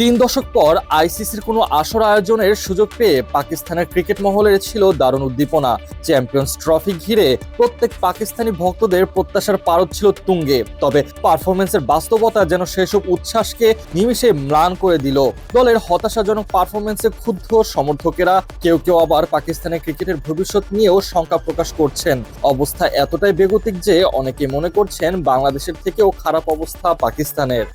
তিন দশক পর আইসিসির কোনো আসর আয়োজনের সুযোগ পেয়ে পাকিস্তানের ক্রিকেট মহলের ছিল দারুণ উদ্দীপনা। চ্যাম্পিয়ন্স ট্রফি ঘিরে প্রত্যেক পাকিস্তানি ভক্তদের প্রত্যাশার পারদ ছিল তুঙ্গে। তবে পারফরমেন্সের বাস্তবতা যেন সেসব উচ্ছ্বাসকে নিমিষে ম্লান করে দিল। দলের হতাশাজনক পারফরমেন্সে ক্ষুব্ধ সমর্থকেরা কেউ কেউ আবার পাকিস্তানের ক্রিকেটের ভবিষ্যৎ নিয়েও শঙ্কা প্রকাশ করছেন। অবস্থা এতটাই বেগতিক যে অনেকে মনে করছেন বাংলাদেশের থেকেও খারাপ অবস্থা পাকিস্তানের।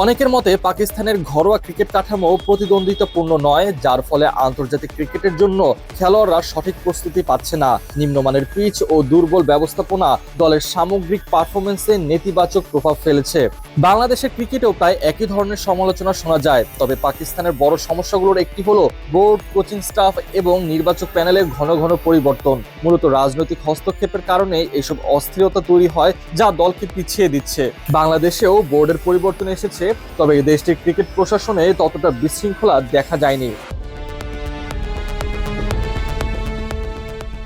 অনেকের মতে পাকিস্তানের ঘরোয়া ক্রিকেট কাঠামো প্রতিদ্বন্দ্বিতাপূর্ণ নয়, যার ফলে আন্তর্জাতিক ক্রিকেটের জন্য খেলোয়াড়রা সঠিক প্রস্তুতি পাচ্ছে না। নিম্নমানের পিচ ও দুর্বল ব্যবস্থাপনা দলের সামগ্রিক পারফরমেন্সে নেতিবাচক প্রভাব ফেলেছে। বাংলাদেশের ক্রিকেটেও প্রায় একই ধরনের সমালোচনা শোনা যায়। তবে পাকিস্তানের বড় সমস্যাগুলোর একটি হলো বোর্ড, কোচিং স্টাফ এবং নির্বাচক প্যানেলের ঘন ঘন পরিবর্তন। মূলত রাজনৈতিক হস্তক্ষেপের কারণে এইসব অস্থিরতা তৈরি হয়, যা দলকে পিছিয়ে দিচ্ছে। বাংলাদেশেও বোর্ডের পরিবর্তন এসেছে। তবে দেশটির ক্রিকেট প্রশাসনে ততটা বিশৃঙ্খলা দেখা যায়নি।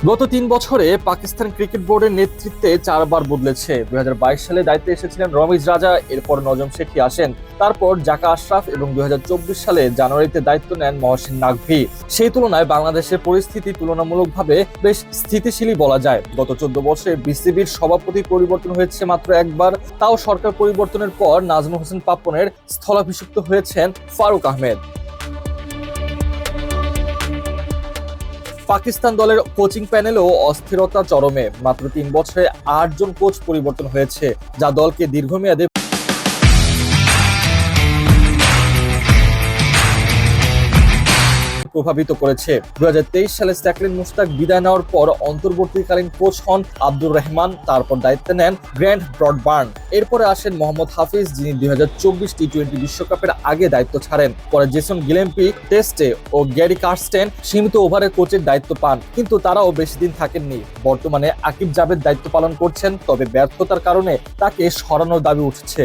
গত তিন বছরে পাকিস্তান ক্রিকেট বোর্ডের নেতৃত্বে চারবার বদলেছে। দুই সালে দায়িত্বে এসেছিলেন রমিজ রাজা, এরপর নজম শেঠি আসেন। তারপর জাকা আশরাফ এবং দুই সালে জানুয়ারিতে দায়িত্ব নেন মহসিন নাকভি সেই তুলনায় বাংলাদেশের পরিস্থিতি তুলনামূলকভাবে বেশ স্থিতিশীলই বলা যায়। গত চোদ্দ বছরে বিসিবির সভাপতি পরিবর্তন হয়েছে মাত্র একবার। তাও সরকার পরিবর্তনের পর নাজমুল হোসেন পাপনের স্থলাভিষিক্ত হয়েছেন ফারুক আহমেদ। পাকিস্তান দলের কোচিং প্যানেলেও অস্থিরতা চরমে। মাত্র তিন বছরে আটজন কোচ পরিবর্তন হয়েছে, যা দলকে দীর্ঘমেয়াদে প্রভাবিত করেছে। দুই হাজার তেইশ সালে স্ট্যাকলিন মুস্তাক বিদায় নেওয়ার পর অন্তর্বর্তীকালীন কোচ হন আব্দুর রহমান, তারপর দায়িত্ব নেন গ্র্যান্ড ব্রডবার্ন। এরপরে আসেন মোহাম্মদ হাফিজ, যিনি দুই টি টোয়েন্টি বিশ্বকাপের আগে দায়িত্ব ছাড়েন। পরে জেসন গিলেম্পি টেস্টে ও গ্যারি কার্স্টেন সীমিত ওভারে কোচের দায়িত্ব পান, কিন্তু তারাও বেশি দিন থাকেননি। বর্তমানে আকিব জাভেদ দায়িত্ব পালন করছেন, তবে ব্যর্থতার কারণে তাকে সরানোর দাবি উঠছে।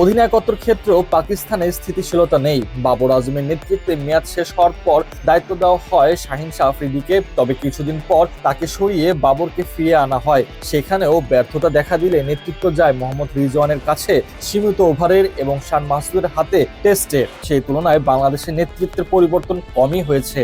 অধিনায়কত্বের ক্ষেত্রেও পাকিস্তানে স্থিতিশীলতা নেই। বাবর আজমের নেতৃত্বে মেয়াদ শেষ হওয়ার পর দায়িত্ব দেওয়া হয় শাহিন শাহ আফ্রিদিকে। তবে কিছুদিন পর তাকে সরিয়ে বাবরকে ফিরিয়ে আনা হয়। সেখানেও ব্যর্থতা দেখা দিলে নেতৃত্ব যায় মোহাম্মদ রিজওয়ানের কাছে সীমিত ওভারের এবং শান মাসুদের হাতে টেস্টে সেই তুলনায় বাংলাদেশের নেতৃত্বের পরিবর্তন কমই হয়েছে।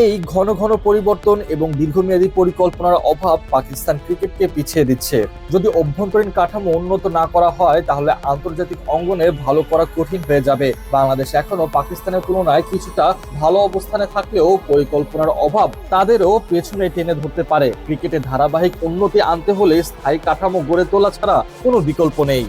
এই ঘন ঘন পরিবর্তন এবং দীর্ঘমেয়াদী পরিকল্পনার অভাব পাকিস্তান ক্রিকেটকে পিছিয়ে দিচ্ছে। যদি অভ্যন্তরীণ কাঠামো উন্নত না করা হয়, তাহলে আন্তর্জাতিক অঙ্গনে ভালো করা কঠিন হয়ে যাবে। বাংলাদেশ এখনও পাকিস্তানের তুলনায় কিছুটা ভালো অবস্থানে থাকলেও পরিকল্পনার অভাব তাদেরও পেছনে টেনে ধরতে পারে। ক্রিকেটে ধারাবাহিক উন্নতি আনতে হলে স্থায়ী কাঠামো গড়ে তোলা ছাড়া কোনো বিকল্প নেই।